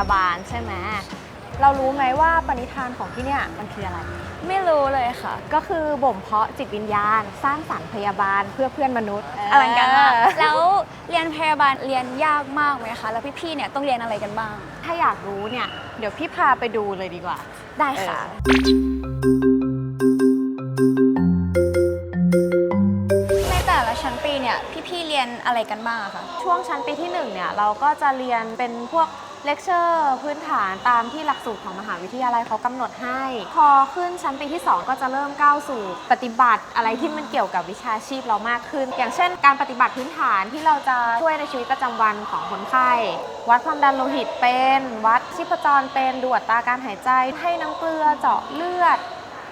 ยาบาลใช่ไหมเรารู้ไหมว่าปณิธานของที่เนี่ยมันคืออะไร ไม่รู้เลยค่ะ ก็คือบ่มเพาะจิตวิญญาณ สร้างสรรค์พยาบาลเพื่อเพื่อนมนุษย์อลังการมากเออแล้วเรียนพยาบาลเรียนยากมากไหมคะ แล้วพี่ๆเนี่ยต้องเรียนอะไรกันบ้าง ถ้าอยากรู้เนี่ย เดี๋ยวพี่พาไปดูเลยดีกว่า ได้ค่ะ ในแต่ละชั้นปีเนี่ยพี่ๆเรียนอะไรกันบ้างอะคะ ช่วงชั้นปีที่1เนี่ยเราก็จะเรียนเป็นพวก เลคเชอร์พื้นฐานตามที่หลักสูตรของมหาวิทยาลัยเขากำหนดให้ พอขึ้นชั้นปีที่ 2 ก็จะเริ่มก้าวสู่ปฏิบัติอะไรที่มันเกี่ยวกับวิชาชีพเรามากขึ้น อย่างเช่น การปฏิบัติพื้นฐานที่เราจะช่วยในชีวิตประจำวันของคนไข้ วัดความดันโลหิตเป็น วัดชีพจรเป็นดูอัตราการหายใจ ให้น้ำเกลือเจาะเลือด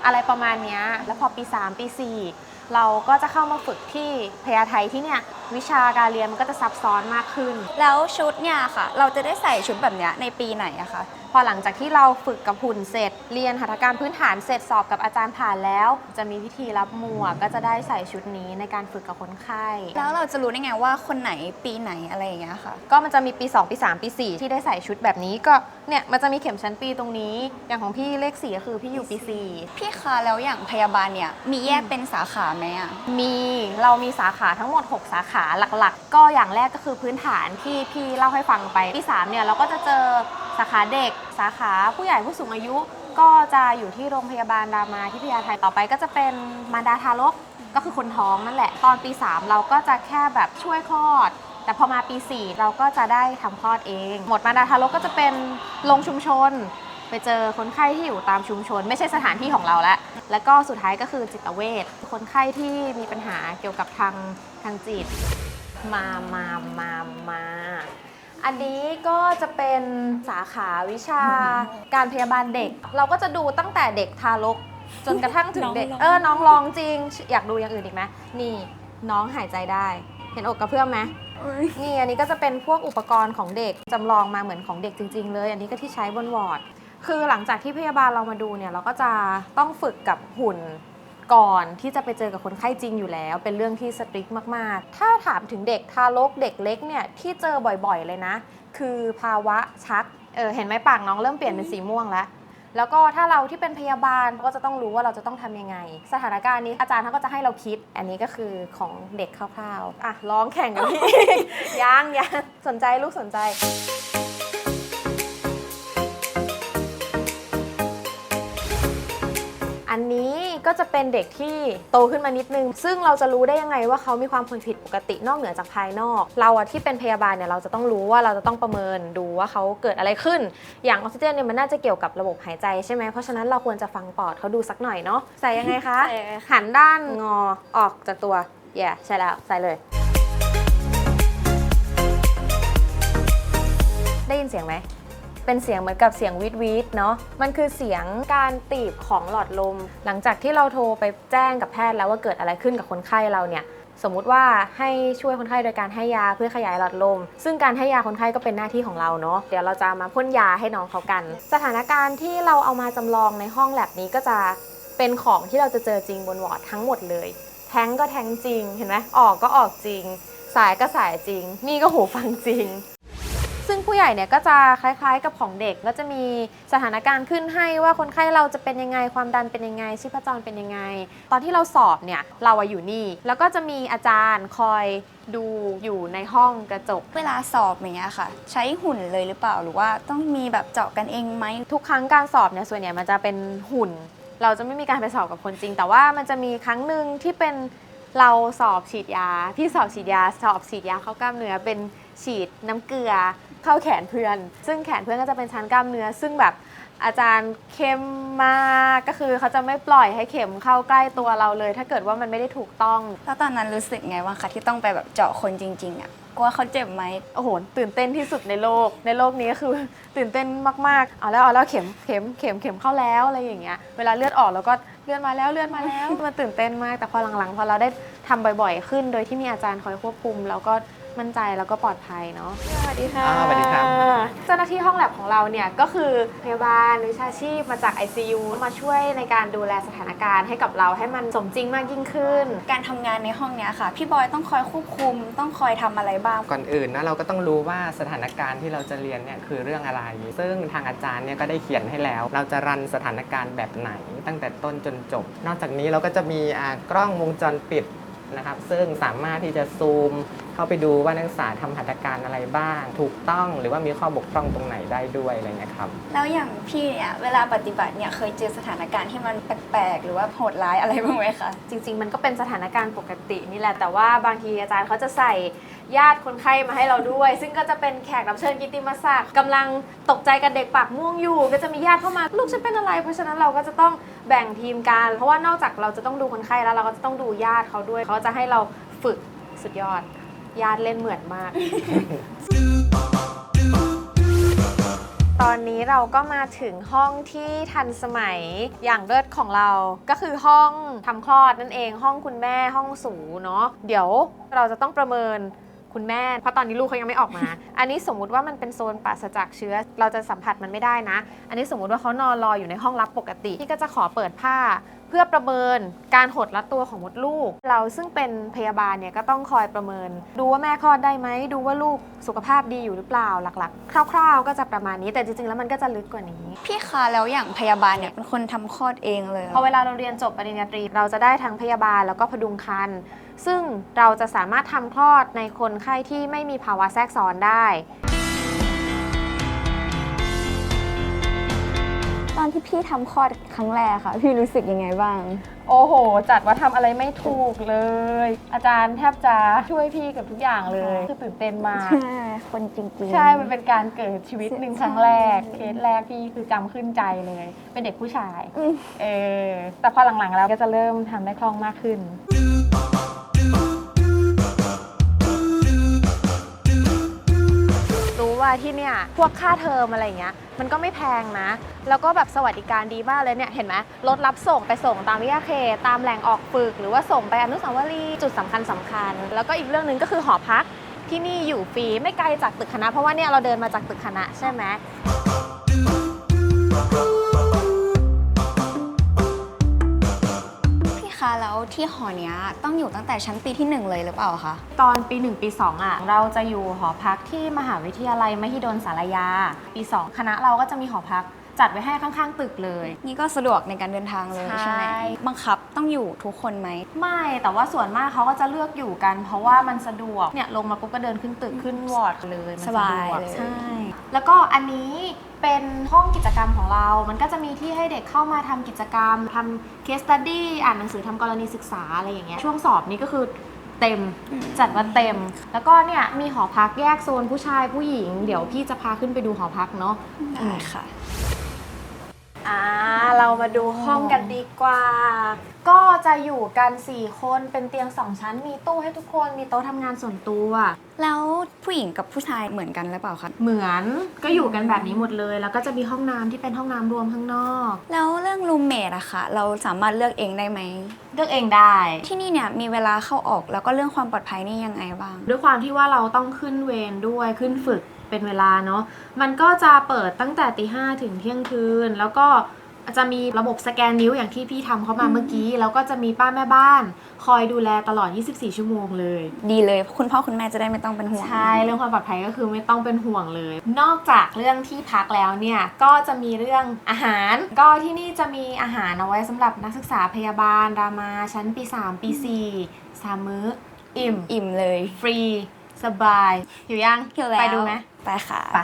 อะไรประมาณนี้แล้วพอปี 3 ปี 4 เราก็จะเข้ามาฝึกที่พยาไทที่เนี่ยวิชาการเรียนมันก็จะซับซ้อนมากขึ้น แล้วชุดเนี่ยค่ะ เราจะได้ใส่ชุดแบบเนี้ยในปีไหนอะคะพอหลังจากที่เราฝึกกับหุ่นเสร็จ เรียนหัตถการพื้นฐานเสร็จสอบกับอาจารย์ผ่านแล้ว จะมีพิธีรับหมวกก็จะได้ใส่ชุดนี้ในการฝึกกับคนไข้ แล้วเราจะรู้ได้ไงว่าคนไหนปีไหนอะไรอย่างเงี้ยค่ะ ก็มันจะมีปี 2 ปี 3 ปี 4 ที่ได้ใส่ชุดแบบนี้ก็เนี่ยมันจะมีเข็มชั้นปีตรงนี้ อย่างของพี่เลข4ก็คือพี่อยู่ปี4พี่คะแล้วอย่างพยาบาลเนี่ยมีแยกเป็นสาขาไหมอะมีเรามีสาขาทั้งหมด 6 สาขาหลักๆ ก็อย่างแรกก็คือพื้นฐานที่พี่เล่าให้ฟังไปปี3เนี่ยเราก็จะเจอ สาขาเด็ก สาขาผู้ใหญ่ผู้สูงอายุ ก็จะอยู่ที่โรงพยาบาลรามาที่พยาไทยต่อไปก็จะเป็นมารดาทารกก็คือคนท้องนั่นแหละ ตอนปี 3 เราก็จะแค่แบบช่วยคลอด แต่พอมาปี 4 เราก็จะได้ทำคลอดเอง หมดมารดาทารกก็จะเป็นโรงชุมชน ไปเจอคนไข้ที่อยู่ตามชุมชน ไม่ใช่สถานที่ของเราแล้วแล้วก็สุดท้ายก็คือจิตเวชคนไข้ที่มีปัญหาเกี่ยวกับทางทางจิต มามามามา อันนี้ก็จะเป็นสาขาวิชาการพยาบาลเด็ก เราก็จะดูตั้งแต่เด็กทารก จนกระทั่งถึงเด็กน้องลองเออ น้องลองจริง อยากดูอย่างอื่นอีกไหมนี่น้องหายใจได้ เห็นอกกระเพื่อมไหมนี่อันนี้ก็จะเป็นพวกอุปกรณ์ของเด็กจำลองมาเหมือนของเด็กจริง ๆ เลย อันนี้ก็ที่ใช้บนวอร์ดคือหลังจากที่พยาบาลเรามาดูเนี่ยเราก็จะต้องฝึกกับหุ่น ก่อนที่จะไปเจอกับคนไข้จริงอยู่แล้ว เป็นเรื่องที่สตริกมาก ๆ ถ้าถามถึงเด็กทารกเด็กเล็กเนี่ยที่เจอบ่อยๆเลยนะ คือภาวะชักเออเห็นไหมปากน้องเริ่มเปลี่ยนเป็นสีม่วงแล้วแล้วก็ถ้าเราที่เป็นพยาบาลก็จะต้องรู้ว่าเราจะต้องทำยังไง สถานการณ์นี้อาจารย์เขาก็จะให้เราคิด อันนี้ก็คือของเด็กคร่าวๆอะร้องแข่งกับพี่ยังยังสนใจลูกสนใจ ก็จะเป็นเด็กที่โตขึ้นมานิดนึง ซึ่งเราจะรู้ได้ยังไงว่าเขามีความผิดปกตินอกเหนือจากภายนอก เราอะที่เป็นพยาบาลเนี่ยเราจะต้องรู้ว่าเราจะต้องประเมินดูว่าเขาเกิดอะไรขึ้น อย่างออกซิเจนเนี่ยมันน่าจะเกี่ยวกับระบบหายใจใช่ไหมเพราะฉะนั้นเราควรจะฟังปอดเขาดูสักหน่อยเนาะใส่ยังไงคะใส่ยังไงคะ หันด้านงอออกจากตัวแย่ใช่แล้วใส่เลย ได้ยินเสียงไหม เป็นเสียงเหมือนกับเสียงวีดวีดเนาะมันคือเสียงการตีบของหลอดลม หลังจากที่เราโทรไปแจ้งกับแพทย์แล้วว่าเกิดอะไรขึ้นกับคนไข้เราเนี่ยสมมุติว่าให้ช่วยคนไข้โดยการให้ยาเพื่อขยายหลอดลม ซึ่งการให้ยาคนไข้ก็เป็นหน้าที่ของเราเนาะ เดี๋ยวเราจะมาพ่นยาให้น้องเขากัน สถานการณ์ที่เราเอามาจำลองในห้องแลบนี้ก็จะเป็นของที่เราจะเจอจริงบนวอร์ดทั้งหมดเลย แทงก็แทงจริง เห็นไหมออกก็ออกจริง สายก็สายจริง นี่ก็หูฟังจริง ซึ่งผู้ใหญ่เนี่ยก็จะคล้ายๆ กับของเด็กก็จะมีสถานการณ์ขึ้นให้ว่าคนไข้เราจะเป็นยังไงความดันเป็นยังไง ชีพจรเป็นยังไง ตอนที่เราสอบเนี่ยเราอะอยู่นี่ แล้วก็จะมีอาจารย์คอยดูอยู่ในห้องกระจก เวลาสอบอย่างเงี้ยค่ะ ใช้หุ่นเลยหรือเปล่าหรือว่าต้องมีแบบเจาะกันเองไหมทุกครั้งการสอบเนี่ยส่วนใหญ่มันจะเป็นหุ่น เราจะไม่มีการไปสอบกับคนจริง แต่ว่ามันจะมีครั้งหนึ่งที่เป็นเราสอบฉีดยา พี่สอบฉีดยา สอบฉีดยาเข้ากล้ามเนื้อเป็นฉีดน้ำเกลือ เข้าแขนเพื่อน ซึ่งแขนเพื่อนก็จะเป็นชั้นกล้ามเนื้อ ซึ่งแบบอาจารย์เข้มมากก็คือเขาจะไม่ปล่อยให้เข็มเข้าใกล้ตัวเราเลย ถ้าเกิดว่ามันไม่ได้ถูกต้อง แล้วตอนนั้นรู้สึกไงบ้างคะที่ต้องไปแบบเจาะคนจริงๆอะกลัวเขาเจ็บไหมโอ้โหตื่นเต้นที่สุดในโลก ในโลกนี้ก็คือ ตื่นเต้นมากๆเอาแล้วเอาแล้วเข็มเข็มเข็มเข็มเข้าแล้วอะไรอย่างเงี้ยเวลาเลือดออกแล้วก็เลือดมาแล้วเลือดมาแล้วมันตื่นเต้นมากแต่พอหลังๆ พอเราได้ ทำบ่อยๆ ขึ้น โดยที่มีอาจารย์คอยควบคุมเราก็มั่นใจแล้วก็ปลอดภัยเนาะ สวัสดีค่ะอ่าสวัสดีครับ เจ้าหน้าที่ห้องแลบของเราเนี่ยก็คือพยาบาลวิชาชีพมาจาก ICU มาช่วยในการดูแลสถานการณ์ให้กับเราให้มันสมจริงมากยิ่งขึ้น การทำงานในห้องเนี้ยค่ะ พี่บอยต้องคอยควบคุม ต้องคอยทำอะไรบ้าง ก่อนอื่นนะเราก็ต้องรู้ว่าสถานการณ์ที่เราจะเรียนเนี่ยคือเรื่องอะไร ซึ่งทางอาจารย์เนี่ยก็ได้เขียนให้แล้ว เราจะรันสถานการณ์แบบไหน ตั้งแต่ต้นจนจบ นอกจากนี้เราก็จะมีอ่ากล้องวงจรปิด นะครับซึ่งสามารถที่จะซูมเข้าไปดูว่านักศึกษาทำหัตถการอะไรบ้าง ถูกต้องหรือว่ามีข้อบกพร่องตรงไหนได้ด้วยอะไรเงี้ยครับ แล้วอย่างพี่เนี่ยเวลาปฏิบัติเนี่ยเคยเจอสถานการณ์ที่มันแปลกๆ หรือว่าโหดร้ายอะไรบ้างไหมคะ จริง ๆ มันก็เป็นสถานการณ์ปกตินี่แหละ แต่ว่าบางทีอาจารย์เขาจะใส่ญาติคนไข้มาให้เราด้วย ซึ่งก็จะเป็นแขกรับเชิญกิตติมศักดิ์กำลังตกใจกับเด็กปากม่วงอยู่ ก็จะมีญาติเข้ามาลูกฉันเป็นอะไร เพราะฉะนั้นเราก็จะต้อง แบ่งทีมกัน เพราะว่านอกจากเราจะต้องดูคนไข้แล้วเราก็จะต้องดูญาติเขาด้วย เขาจะให้เราฝึกสุดยอด ญาติเล่นเหมือนมาก ตอนนี้เราก็มาถึงห้องที่ทันสมัยอย่างเลิศของเรา ก็คือห้องทำคลอดนั่นเอง ห้องคุณแม่ห้องสูเนาะ เดี๋ยวเราจะต้องประเมิน คุณแม่ เพราะตอนนี้ลูกเขายังไม่ออกมา อันนี้สมมุติว่ามันเป็นโซนปราศจากเชื้อ เราจะสัมผัสมันไม่ได้นะ อันนี้สมมุติว่าเขานอนรออยู่ในห้องรับปกติที่ก็จะขอเปิดผ้า เพื่อประเมินการหดรัดตัวของมดลูก เราซึ่งเป็นพยาบาลเนี่ยก็ต้องคอยประเมิน ดูว่าแม่คลอดได้ไหมดูว่าลูกสุขภาพดีอยู่หรือเปล่าหลักๆ คร่าวๆ ก็จะประมาณนี้แต่จริงๆแล้วมันก็จะลึกกว่านี้ พี่คะแล้วอย่างพยาบาลเนี่ยเป็นคนทำคลอดเองเลยเหรพออเวลาเราเรียนจบปริญญาตรีเราจะได้ทั้งพยาบาลแล้วก็พดุงครรภ์ ซึ่งเราจะสามารถทำคลอดในคนไข้ที่ไม่มีภาวะแทรกซ้อนได้ ตอนที่พี่ทำคลอดครั้งแรกค่ะ พี่รู้สึกยังไงบ้าง โอ้โห จัดว่าทำอะไรไม่ถูกเลย อาจารย์แทบจะช่วยพี่กับทุกอย่างเลย คือตื่นเต้นมาก ใช่ คนจริงๆ ใช่ มันเป็นการเกิดชีวิตหนึ่งครั้งแรก เคสแรกพี่คือจำขึ้นใจเลย เป็นเด็กผู้ชาย อืม เออ แต่พอหลังๆแล้วก็จะเริ่มทำได้คล่องมากขึ้นรู้ ว่าที่เนี่ยพวกค่าเทอมอะไรเงี้ยมันก็ไม่แพงนะ แล้วก็แบบสวัสดิการดีมากเลยเนี่ยเห็นไหมรถรับส่งไปส่งตามวิทยาเขตตามแหล่งออกฝึก หรือว่าส่งไปอนุสาวรีย์จุดสำคัญสำคัญ แล้วก็อีกเรื่องหนึ่งก็คือหอพักที่นี่อยู่ฟรีไม่ไกลจากตึกคณะ เพราะว่าเนี่ยเราเดินมาจากตึกคณะใช่ไหม ที่หอเนี้ยต้องอยู่ตั้งแต่ชั้นปีที่หนึ่งเลยหรือเปล่าคะ ตอนปี 1 ปี 2อะเราจะอยู่หอพักที่มหาวิทยาลัยมหิดลสารยา ปี 2 คณะเราก็จะมีหอพักจัดไว้ให้ข้างๆ ตึกเลย นี่ก็สะดวกในการเดินทางเลยใช่ใช่ไหมบังคับต้องอยู่ทุกคนไหม ไม่แต่ว่าส่วนมากเขาก็จะเลือกอยู่กัน เพราะว่ามันสะดวกเนี่ยลงมาปุ๊บก็เดินขึ้นตึกขึ้นวอร์ดเลยมันสบายะดวกเลยใช่ แล้วก็อันนี้เป็นห้องกิจกรรมของเรา มันก็จะมีที่ให้เด็กเข้ามาทำกิจกรรมทำ case study อ่านหนังสือทำกรณีศึกษาอะไรอย่างเงี้ย ช่วงสอบนี้ก็คือเต็มจัดว่าเต็ม แล้วก็เนี่ยมีหอพักแยกโซนผู้ชายผู้หญิง เดี๋ยวพี่จะพาขึ้นไปดูหอพักเนาะ ได้ค่ะ อ่าเรามาดูห้องกันดีกว่า ก็จะอยู่กัน 4 คนเป็นเตียง 2 ชั้น มีตู้ให้ทุกคนมีโต๊ะทำงานส่วนตัว แล้วผู้หญิงกับผู้ชายเหมือนกันหรือเปล่าคะ เหมือนก็อยู่กันแบบนี้หมดเลย แล้วก็จะมีห้องน้ำที่เป็นห้องน้ำรวมข้างนอก แล้วเรื่องรูมเมทอะค่ะ เราสามารถเลือกเองได้ไหม เลือกเองได้ ที่นี่เนี่ยมีเวลาเข้าออกแล้วก็เรื่องความปลอดภัยนี่ยังไงบ้าง ด้วยความที่ว่าเราต้องขึ้นเวรด้วยขึ้นฝึก เป็นเวลาเนาะมันก็จะเปิดตั้งแต่ตีห้าถึงเที่ยงคืน แล้วก็จะมีระบบสแกนนิ้วอย่างที่พี่ทำเข้ามาเมื่อกี้ แล้วก็จะมีป้าแม่บ้าน คอยดูแลตลอด 24 ชั่วโมงเลย ดีเลย คุณพ่อคุณแม่จะได้ไม่ต้องเป็นห่วง ใช่ เรื่องความปลอดภัยก็คือไม่ต้องเป็นห่วงเลย นอกจากเรื่องที่พักแล้วเนี่ย ก็จะมีเรื่องอาหาร ก็ที่นี่จะมีอาหารเอาไว้สำหรับนักศึกษาพยาบาล รามาชั้นปี 3 ปี 4 สามมื้อ อิ่ม อิ่มเลย ฟรี สบาย อยู่ยัง หิวแล้ว ไปดูไหม ไปค่ะไป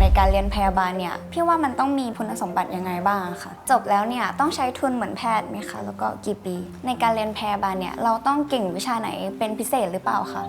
ในการเรียนพยาบาลเนี่ยพี่ว่ามันต้องมีคุณสมบัติยังไงบ้างอะค่ะจบแล้วเนี่ยต้องใช้ทุนเหมือนแพทย์ไหมคะแล้วก็กี่ปี ในการเรียนพยาบาลเนี่ยเราต้องเก่งวิชาไหนเป็นพิเศษหรือเปล่าคะ